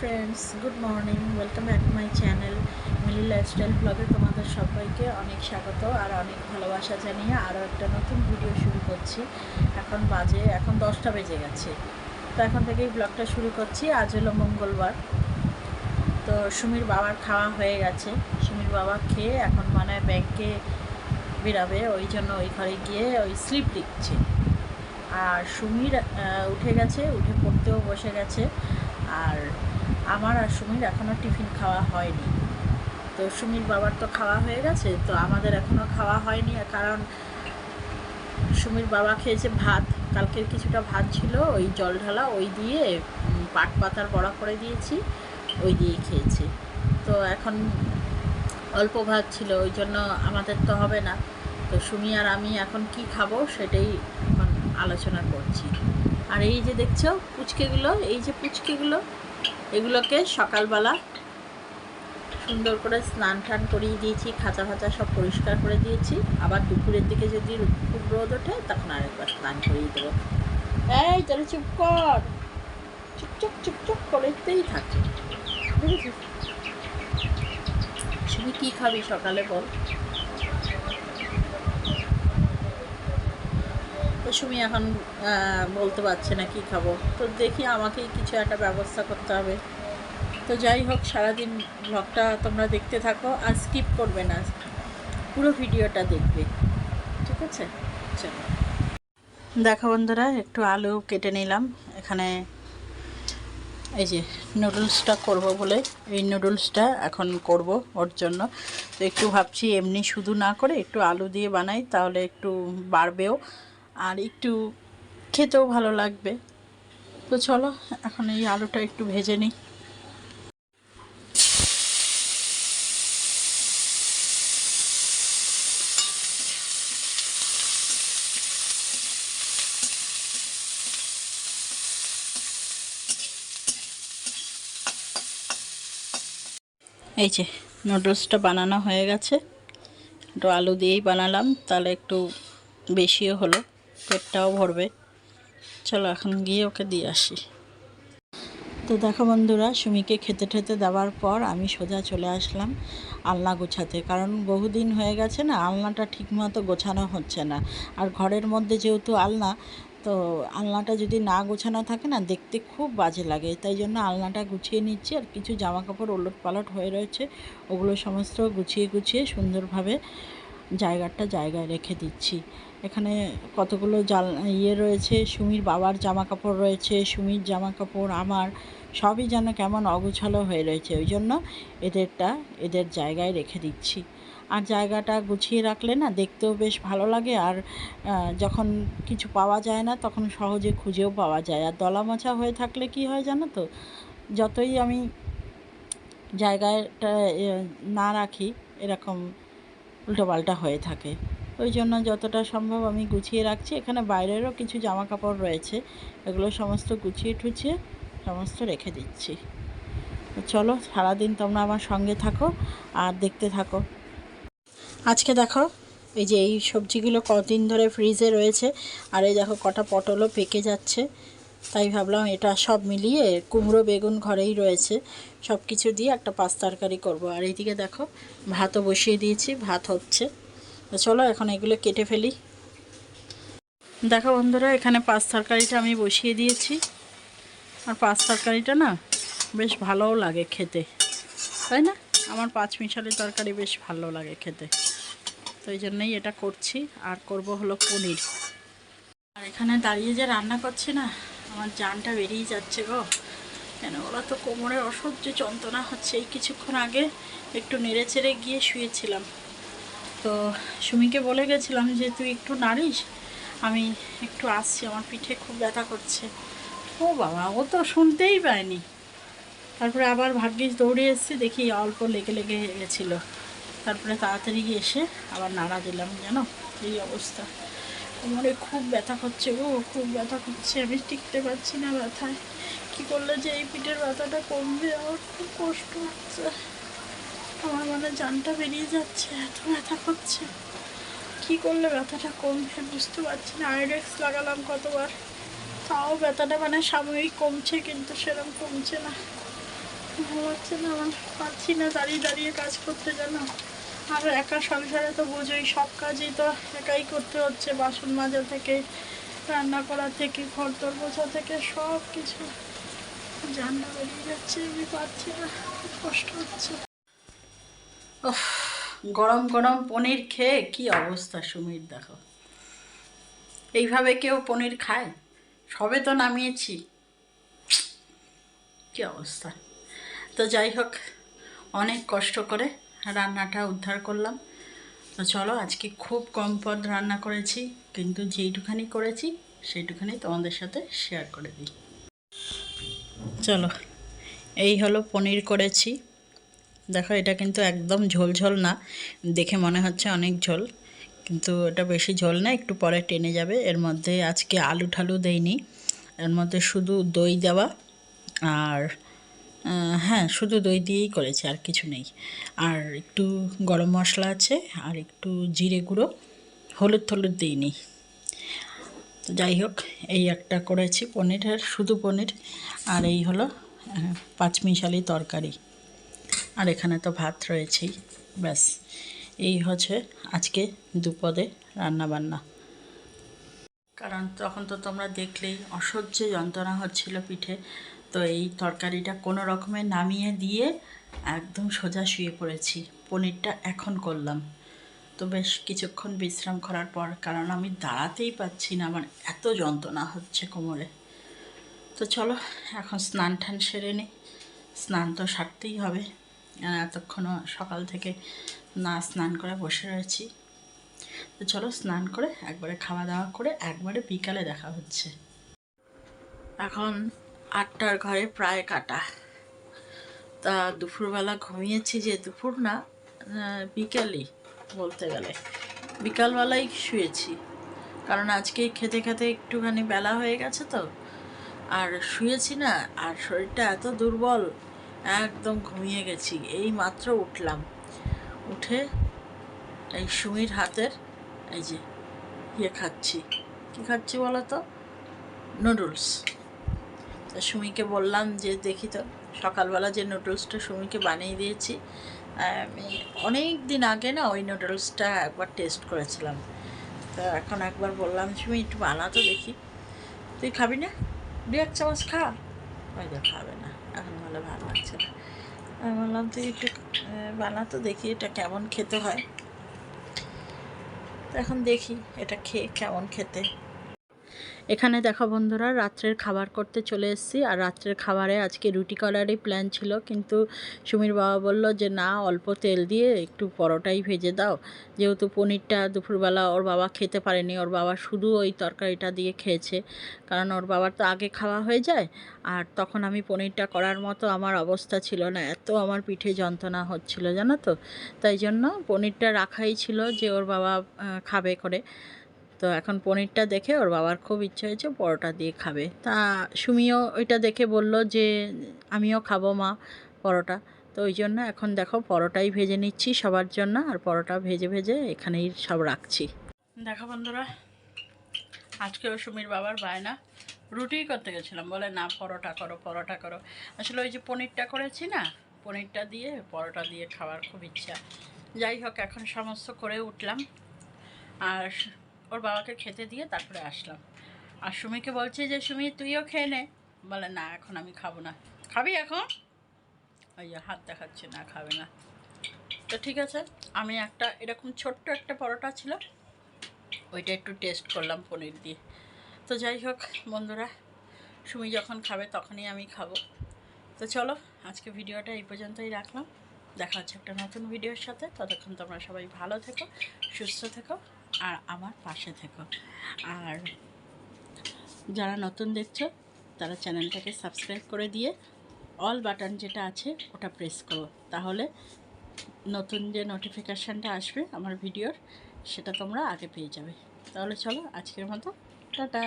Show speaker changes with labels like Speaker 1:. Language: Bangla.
Speaker 1: Friends good morning welcome back to my channel Mili lifestyle ব্লগে তোমাদের সবাইকে অনেক স্বাগত আর অনেক ভালোবাসা জানিয়ে আরও একটা নতুন ভিডিও শুরু করছি। এখন বাজে, এখন দশটা বেজে গেছে। তো এখন থেকেই ব্লগটা শুরু করছি। আজ হলো মঙ্গলবার। তো সুমির বাবার খাওয়া হয়ে গেছে। সুমির বাবা খেয়ে এখন মানে ব্যাংকে বেরাবে, ওই জন্য ওই ঘরে গিয়ে ওই স্লিপ দিচ্ছে। আর সুমির উঠে গেছে, উঠে পড়তেও বসে গেছে। আর আমার আর সুমির এখনও টিফিন খাওয়া হয়নি। তো সুমির বাবার তো খাওয়া হয়ে গেছে, তো আমাদের এখনও খাওয়া হয়নি। কারণ সুমির বাবা খেয়েছে ভাত। কালকের কিছুটা ভাত ছিল, ওই জল ঢালা, ওই দিয়ে পাট পাতার বড়া করে দিয়েছি, ওই দিয়ে খেয়েছি। তো এখন অল্প ভাত ছিল, ওই জন্য আমাদের তো হবে না। তো সুমি আর আমি এখন কি খাব সেটাই এখন আলোচনা করছি। আর এই যে দেখছ পুচকেগুলো, এই যে পুচকেগুলো এগুলোকে সকালবেলা সুন্দর করে স্নান টান করিয়ে দিয়েছি, খাঁচা ফাচা সব পরিষ্কার করে দিয়েছি। আবার দুপুরের দিকে যদি খুব রোদ ওঠে, তখন আরেকবার স্নান করিয়ে দেবো। এই তাহলে চুপ কর। চুপচাপ চুপচাপ করেতেই থাকে। বুঝেছিস? তুমি কী খাবি সকালে বল? সুমি এখন বলতে পারছে না কি খাব। তো দেখি আমাকেই কিছু একটা ব্যবস্থা করতে হবে। তো যাই হোক, সারাদিন ব্লগটা তোমরা দেখতে থাকো আর স্কিপ করবে না। পুরো ভিডিওটা দেখবে। ঠিক আছে? চলো। দেখো বন্ধুরা, একটু আলু কেটে নিলাম। এখানে এই যে নুডলসটা করব বলে এই নুডলসটা এখন করব ওর জন্য। তো একটু ভাবছি এমনি শুধু না করে একটু আলু দিয়ে বানাই, তাহলে একটু বাড়বেও। আর একটু খেতেও ভালো লাগবে। তো চলো, এখন এই আলুটা একটু ভেজে নিই। এই যে নুডলসটা বানানো হয়ে গেছে। একটু আলু দিয়েই বানালাম, তাহলে একটু বেশিও হলো। পেটটাও ভরবে। চলো এখন গিয়ে ওকে দিয়ে আসি। তো দেখো বন্ধুরা, সুমিকে খেতে ঠেতে দেওয়ার পর আমি সোজা চলে আসলাম আলনা গোছাতে। কারণ বহুদিন হয়ে গেছে না, আলনাটা ঠিকমতো গোছানো হচ্ছে না। আর ঘরের মধ্যে যেহেতু আলনা, তো আলনাটা যদি না গোছানো থাকে না, দেখতে খুব বাজে লাগে। তাই জন্য আলনাটা গুছিয়ে নিচ্ছি আর কিছু জামা কাপড় ওলট পালট হয়ে রয়েছে, ওগুলো সমস্ত গুছিয়ে গুছিয়ে সুন্দরভাবে জায়গাটা জায়গায় রেখে দিচ্ছি। এখানে কতগুলো জাল ইয়ে রয়েছে, সুমির বাবার জামা কাপড় রয়েছে, সুমির জামা কাপড় আমার, সবই যেন কেমন অগুছালো হয়ে রয়েছে, ওই জন্য এদেরটা, এদের জায়গায় রেখে দিচ্ছি। আর জায়গাটা গুছিয়ে রাখলে না দেখতেও বেশ ভালো লাগে, আর যখন কিছু পাওয়া যায় না তখন সহজে খুঁজেও পাওয়া যায়। আর দলা মোছা হয়ে থাকলে কি হয় জানো তো, যতই আমি জায়গাটা না রাখি, এরকম উল্টোপাল্টা হয়ে থাকে। ওই জন্য যতটা সম্ভব আমি গুছিয়ে রাখছি। এখানে বাইরেরও কিছু জামা কাপড় রয়েছে। এগুলো সমস্ত গুছিয়ে টুছিয়ে সমস্ত রেখে দিচ্ছি। চলো, সারাদিন তোমরা আমার সঙ্গে থাকো আর দেখতে থাকো। আজকে দেখো, এই যে এই সবজিগুলো কদিন ধরে ফ্রিজে রয়েছে। আর এই দেখো, কটা পটলও পেকে যাচ্ছে। তাই ভাবলাম এটা সব মিলিয়ে কুমড়ো বেগুন ঘরেই রয়েছে। সব কিছু দিয়ে একটা পাঁচ তরকারি করব। আর এইদিকে দেখো, ভাতও বসিয়ে দিয়েছি, ভাত হচ্ছে। তো চলো এখন এগুলো কেটে ফেলি। দেখো বন্ধুরা, এখানে পাঁচ তরকারিটা আমি বসিয়ে দিয়েছি। আর পাঁচ তরকারিটা না বেশ ভালোও লাগে খেতে। তাই না? আমার পাঁচ মিশালি তরকারি বেশ ভালো লাগে খেতে। তো এই জন্যই এটা করছি। আর করব হলো পনির। আর এখানে দাঁড়িয়ে যে রান্না করছি না, আমার জানটা বেরিয়ে যাচ্ছে গো। কেন ওরা তো, কোমরে অসহ্য যন্ত্রণা হচ্ছে। এই কিছুক্ষণ আগে একটু নেড়ে চেড়ে গিয়ে শুয়েছিলাম। তো সুমিকে বলে গেছিলাম যে, তুই একটু নাড়িস? আমি একটু আসছি, আমার পিঠে খুব ব্যথা করছে। ও বাবা, ও তো শুনতেই পায়নি। তারপরে আবার ভাগ্যিস দৌড়ে এসেছি, দেখি অল্প লেগে লেগে গেছিল। তারপরে তাড়াতাড়ি এসে আবার নাড়া দিলাম, জানো? এই অবস্থা। কোমরে খুব ব্যথা করছে গো, খুব ব্যথা করছে, আমি টিকতে পারছি না ব্যথায়। কী করলে যে এই পিঠের ব্যথাটা কমবে? আমার খুব কষ্ট হচ্ছে। আমার মানে জানটা বেরিয়ে যাচ্ছে, এত ব্যথা করছে। কী করলে ব্যথাটা কমবে বুঝতে পারছি না, আইডেক্স লাগালাম কতবার। তাও ব্যথাটা মানে সাময়িক কমছে কিন্তু সেরকম কমছে না। ভালো লাগছে না আমার, পারছি না দাঁড়িয়ে দাঁড়িয়ে কাজ করতে জানো আর একা সংসারে তো বোঝোই, সব কাজই তো একাই করতে হচ্ছে, বাসন মাজা থেকে, রান্না করা থেকে ঘর দর বোঝা থেকে, সব কিছু। জান্না বেরিয়ে যাচ্ছে, আমি পারছি না, কষ্ট হচ্ছে। গরম গরম পনির খেয়ে কি অবস্থা সুমির দেখো। এইভাবে কেউ পনির খায়? সবে তো নামিয়েছি। কি অবস্থা? তো যাই হোক, অনেক কষ্ট করে রান্নাটা উদ্ধার করলাম। তো চলো, আজকে খুব কম পদ রান্না করেছি, কিন্তু যেইটুখানি করেছি, সেইটুখানি তোমাদের সাথে শেয়ার করে দিই। চলো, এই হলো পনির করেছি। দেখো, এটা কিন্তু একদম ঝোল ঝোল না। দেখে মনে হচ্ছে অনেক ঝোল, কিন্তু এটা বেশি ঝোল না, একটু পরে টেনে যাবে। এর মধ্যে আজকে আলু ঠালু দেইনি, এর মধ্যে শুধু দই দেওয়া আর হ্যাঁ শুধু দই দিয়েই করেছি, আর কিছু নেই। আর একটু গরম মশলা আছে, আর একটু জিরে গুঁড়ো, হলুদ টলুদ দিইনি। তো যাই হোক, এই একটা করেছি পনিরের শুধু পনির, আর এই হলো পাঁচমিশালি তরকারি। আর এখানে তো ভাত রয়েছেই, ব্যাস। এই হচ্ছে আজকে দুপদে রান্না বান্না কারণ তখন তো তোমরা দেখলেই অসহ্য যন্ত্রণা হচ্ছিল পিঠে, তো এই তরকারিটা কোনো রকমে নামিয়ে দিয়ে একদম সোজা শুয়ে পড়েছি। পনিরটা এখন করলাম। তো বেশ কিছুক্ষণ বিশ্রাম করার পর, কারণ আমি দাঁড়াতেই পাচ্ছি না, আমার এত যন্ত্রণা হচ্ছে কোমরে। তো চলো, এখন স্নান টান সেরে নিই স্নান তো সারতেই হবে। আর এতক্ষণও সকাল থেকে না স্নান করে বসে রয়েছি। তো চলো স্নান করে একবারে খাওয়া দাওয়া করে একবারে বিকালে দেখা হচ্ছে। এখন আটটার ঘরে প্রায় কাটা। তা দুপুরবেলা ঘুমিয়েছি যে দুপুর না বিকালই বলতে গেলে। বিকালবেলাই শুয়েছি। কারণ আজকে খেতে খেতে একটুখানি বেলা হয়ে গেছে তো। আর শুয়েছি না, আর শরীরটা এত দুর্বল একদম ঘুমিয়ে গেছি। এই মাত্র উঠলাম। উঠে এই সুমির হাতের এই যে ইয়ে খাচ্ছি। কী খাচ্ছি বলো তো নুডলস। তা সুমিকে বললাম যে, দেখি তো, সকালবেলা যে নুডলসটা সুমিকে বানিয়ে দিয়েছি, আমি অনেক দিন আগে না ওই নুডলসটা একবার টেস্ট করেছিলাম। তো এখন একবার বললাম, সুমি, একটু বানাতো দেখি। তুই খাবি না? দু এক চামচ খা। ওই খাবে না। এখন বলে ভালো লাগছে না। আমি বললাম, তুই একটু বানাতো দেখি এটা কেমন খেতে হয়। এখন দেখি এটা খেয়ে কেমন খেতে। এখানে দেখো বন্ধুরা, রাত্রের খাবার করতে চলে এসেছি। আর রাত্রের খাবারে আজকে রুটি করারই প্ল্যান ছিল। কিন্তু সুমির বাবা বলল যে, না, অল্প তেল দিয়ে একটু পরোটাই ভেজে দাও। যেহেতু পনিরটা দুপুরবেলা ওর বাবা খেতে পারেনি, ওর বাবা শুধু ওই তরকারিটা দিয়ে খেয়েছে। কারণ ওর বাবার তো আগে খাওয়া হয়ে যায়। আর তখন আমি পনিরটা করার মতো আমার অবস্থা ছিল না। এত আমার পিঠে যন্ত্রণা হচ্ছিল, জানো তো? তাই জন্য পনিরটা রাখাই ছিল যে, ওর বাবা খাবে করে। তো এখন পনিরটা দেখে ওর বাবার খুব ইচ্ছে হয়েছে পরোটা দিয়ে খাবে। তা সুমিও ওইটা দেখে বলল যে, আমিও খাব মা পরোটা। তো ওই জন্য এখন দেখো পরোটাই ভেজে নিচ্ছি সবার জন্য আর পরোটা ভেজে ভেজে এখানেই সব রাখছি। দেখো বন্ধুরা আজকেও সুমির বাবার বায়না। রুটিই করতে গেছিলাম, বলে না, পরোটা করো পরোটা করো। আসলে ওই যে পনিরটা করেছি না, পনিরটা দিয়ে পরোটা দিয়ে খাওয়ার খুব ইচ্ছা। যাই হোক, এখন সমস্ত করে উঠলাম। আর ওর বাবাকে খেতে দিয়ে তারপরে আসলাম। আর সুমিকে বলছে যে, সুমি, তুইও খেয়ে নে। বলে, না, এখন আমি খাব না। খাবি এখন? ওই হাত দেখাচ্ছে, না, খাবে না। তো ঠিক আছে, আমি একটা এরকম ছোট্ট একটা পরোটা ছিল, ওইটা একটু টেস্ট করলাম পনির দিয়ে। তো যাই হোক, বন্ধুরা, সুমি যখন খাবে তখনই আমি খাব। তো চলো, আজকে ভিডিওটা এই পর্যন্তই রাখলাম। দেখা হচ্ছে একটা নতুন ভিডিওর সাথে। ততক্ষণ তোমরা সবাই ভালো থেকো, সুস্থ থেকো। আর আমার পাশে থেকো। আর যারা নতুন দেখছ, তারা চ্যানেলটাকে সাবস্ক্রাইব করে দিয়ে অল বাটন যেটা আছে, ওটা প্রেস করো। তাহলে নতুন যে নোটিফিকেশানটা আসবে আমার ভিডিওর, সেটা তোমরা আগে পেয়ে যাবে। তাহলে চলো, আজকের মতো। টাটা!